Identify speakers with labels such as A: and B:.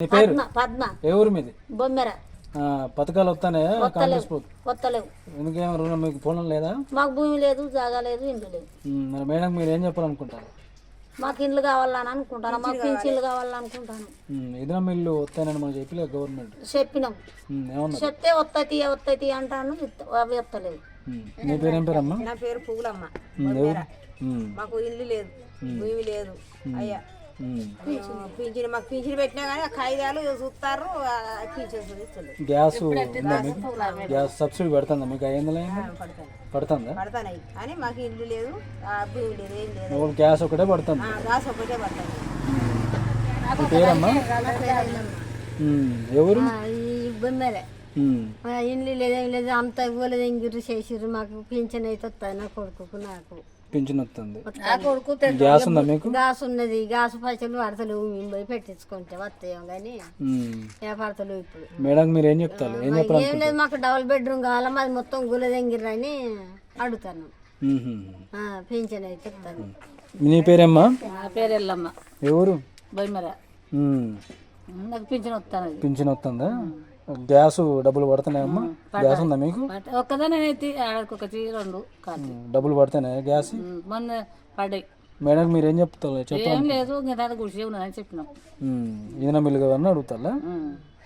A: నీ పేరు?
B: పద్మ
A: ఏ ఊరు మీది?
B: బొమ్మెర.
A: ఆ, పథకాలు వస్తానే కాంగ్రెస్ ఎందుకేమో రుణం మీకు పొలం లేదా?
B: మాకు భూమి లేదు జాగా లేదు ఇండ్లు లేదు
A: మరి మేడం మీరు ఏం చెప్పాలనుకుంటారు?
B: మాకు ఇండ్లు కావాలని అనుకుంటాను మాకు పింఛన్లు కావాలనుకుంటాను
A: ఉమ్, ఇదినా మిల్లు వస్తాయని మనం చెప్పలే గవర్నమెంట్.
B: చెప్పినాం. చెప్తే వత్తతి వత్తతి అంటాను అవి
A: ఉమ్, నీ పేరు ఏం పేరమ్మా?
C: నా పేరు పువ్వులమ్మ మాకు ఇల్లు లేదు భూమి లేదు అయ్యా. పింఛన్ మాకు పింఛన్ పెట్టినా కానీ ఆ కాగితాలు చూస్తారు
A: గ్యాస్ ఉందా మీకు? గ్యాస్ సబ్సిడీ పెడుతుందా మీకు? ఐదు పడుతుందా.
C: పడతాయి కానీ మాకు ఇల్లు లేదు ఏం లేదు.
A: గ్యాస్ ఒకటే పడుతుంది.
C: ఆ గాస్ ఒకటే పడతాయి
A: నీ పేరమ్మా. ఎవరు? ఉమ్,
B: ఇండ్లు లేదు లేదు అంత ఇవ్వలేదు ఇంగిరు చేసిర్రు మాకు పింఛన్ అయితే వస్తుంది నా కొడుకు నాకు.
A: పింఛన్ వస్తుంది. గ్యాస్ ఉందా మీకు?
B: గ్యాస్ ఉన్నది. గ్యాస్ పైసలు పడతలేవు. మేము పోయి పెట్టించుకుంటే వస్తాయేమో కానీ. ఏ పడతలేవు ఇప్పుడు.
A: మేడం మీరు ఏం చెప్తారు? ఏం చెప్పాలి
B: ఏం లేదు మాకు డబుల్ బెడ్రూమ్ కావాలా? మాది మొత్తం గులదెంగిర్రని అడుగుతాను. ఆ, పింఛన్ అయితే ఇస్తాను
A: నీ పేరేమ్మా?
B: నా పేరు ఎల్లమ్మ.
A: ఎవరు?
B: బొమ్మర
A: ఉమ్,
B: నాకు పింఛన్ వస్తాను
A: పింఛన్ వస్తుందా? గ్యాస్ డబ్బులు పడుతున్నాయమ్మా? గ్యాస్ ఉందా మీకు?
B: ఒక్కదానే ఆడకొకటి రెండు
A: డబ్బులు పడుతున్నాయా గ్యాస్?
B: మొన్న పడ్డాయి.
A: మేడం మీరు ఏం చెప్తారు? చెప్పాలి
B: లేదు గుడిసే ఉన్నదని చెప్పినాం.
A: ఈయన మిల్లు కావాలని అడుగుతారా.